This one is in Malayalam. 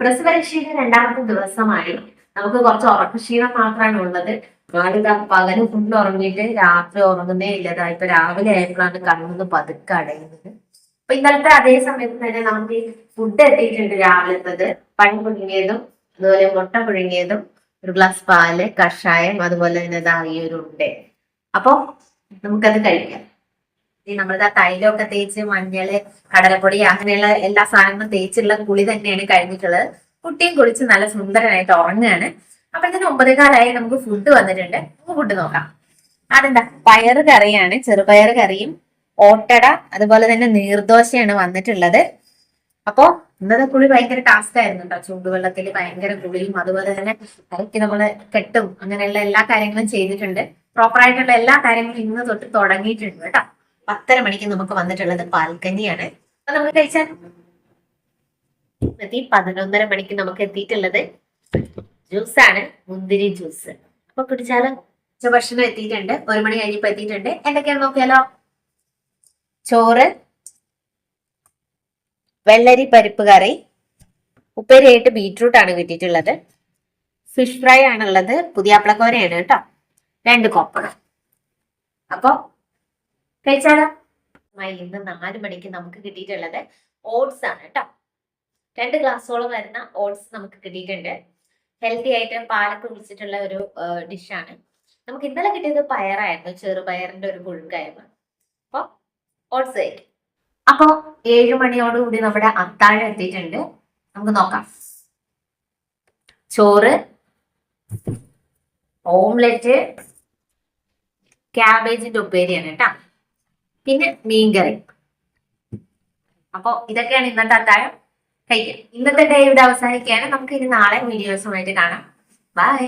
പ്രസവരക്ഷയുടെ രണ്ടാമത്തെ ദിവസമായി. നമുക്ക് കുറച്ച് ഉറക്കക്ഷീണം മാത്രമാണ് ഉള്ളത്. ആളിതാ പകൽ ഫുള്ള് ഉറങ്ങിയിട്ട് രാത്രി ഉറങ്ങുന്നേ ഇല്ലതാ ഇപ്പൊ രാവിലെ ആയപ്പോഴാണ് കണ്ണൊന്ന് പതുക്കെ അടയുന്നത്. അപ്പൊ ഇന്നലത്തെ അതേ സമയത്ത് തന്നെ നമുക്ക് ഈ ഫുഡ് എത്തിയിട്ടുണ്ട് രാവിലത്തത്. പഴം പുഴുങ്ങിയതും അതുപോലെ മുട്ട പുഴുങ്ങിയതും ഒരു ഗ്ലാസ് പാൽ കഷായം അതുപോലെ തന്നെ ഇതാ ഈ ഒരു ഉണ്ട്. അപ്പൊ നമുക്കത് കഴിക്കാം. ഈ ആ തൈലമൊക്കെ തേച്ച് മഞ്ഞൾ കടലപ്പൊടി അങ്ങനെയുള്ള എല്ലാ സാധനങ്ങളും തേച്ചുള്ള കുളി തന്നെയാണ് കഴിഞ്ഞിട്ടുള്ളത്. കുട്ടിയും കുളിച്ച് നല്ല സുന്ദരനായിട്ട് ഉറങ്ങുകയാണ് അപ്പോഴത്തേന് ഒമ്പതേകാലായി നമുക്ക് ഫുഡ് വന്നിട്ടുണ്ട്. നമുക്ക് ഫുഡ് നോക്കാം. അതെന്താ? പയറ് കറിയാണ് ചെറുപയർ കറിയും ഓട്ടട അതുപോലെ തന്നെ നീർദോശയാണ് വന്നിട്ടുള്ളത്. അപ്പോ ഇന്നത്തെ കുളി ഭയങ്കര ടാസ്ക് ആയിരുന്നു കേട്ടോ. ചൂടുവെള്ളത്തിൽ ഭയങ്കര കുളിയും അതുപോലെ തന്നെ കറിക്ക് നമ്മൾ കെട്ടും അങ്ങനെയുള്ള എല്ലാ കാര്യങ്ങളും ചെയ്തിട്ടുണ്ട്. പ്രോപ്പർ ആയിട്ടുള്ള എല്ലാ കാര്യങ്ങളും ഇന്ന് തൊട്ട് തുടങ്ങിയിട്ടുണ്ട് കേട്ടോ. പത്തര മണിക്ക് നമുക്ക് വന്നിട്ടുള്ളത് പാൽക്കഞ്ഞിയാണ്. അപ്പൊ നമുക്ക് കഴിച്ചാൽ പതിനൊന്നര മണിക്ക് നമുക്ക് എത്തിയിട്ടുള്ളത് ജ്യൂസാണ് മുന്തിരി ജ്യൂസ്. അപ്പൊ കുടിച്ചാലോ? ഭക്ഷണം എത്തിയിട്ടുണ്ട് ഒരു മണി കഴിഞ്ഞപ്പോ എത്തിയിട്ടുണ്ട്. എന്തൊക്കെയാണ് നോക്കിയാലോ? ചോറ് വെള്ളരി പരിപ്പ് കറി ഉപ്പേരിയായിട്ട് ബീറ്റ്റൂട്ട് ആണ് കിട്ടിയിട്ടുള്ളത്. ഫിഷ് ഫ്രൈ ആണുള്ളത് പുതിയാപ്പിളക്കോരയാണ് കേട്ടോ. രണ്ട് കോപ്പണം അപ്പൊ ഇന്ന് നാല് മണിക്ക് നമുക്ക് കിട്ടിയിട്ടുള്ളത് ഓട്സ് ആണ് കേട്ടോ. രണ്ട് ഗ്ലാസ്സോളം വരുന്ന ഓട്സ് നമുക്ക് കിട്ടിയിട്ടുണ്ട്. ഹെൽത്തി ആയിട്ട് പാലൊക്കെ കുടിച്ചിട്ടുള്ള ഒരു ഡിഷാണ് നമുക്ക് ഇന്നലെ കിട്ടിയത് പയറായിരുന്നു ചെറുപയറിന്റെ ഒരു പുഴുക്കായിരുന്നു അപ്പൊ ഓട്സ് കഴിക്കും. അപ്പൊ ഏഴു മണിയോടുകൂടി നമ്മുടെ അത്താഴം എത്തിയിട്ടുണ്ട്. നമുക്ക് നോക്കാം. ചോറ് ഓംലെറ്റ് ക്യാബേജിന്റെ ഉപ്പേരിയാണ് കേട്ടോ. പിന്നെ മീൻകറി അപ്പൊ ഇതൊക്കെയാണ് ഇന്നത്തെ അത്താഴം. കഴിക്കാം. ഇന്നത്തെ ഡേ ഇവിടെ അവസാനിക്കുകയാണ്. നമുക്ക് ഇനി നാളെ വീഡിയോസുമായിട്ട് കാണാം. ബൈ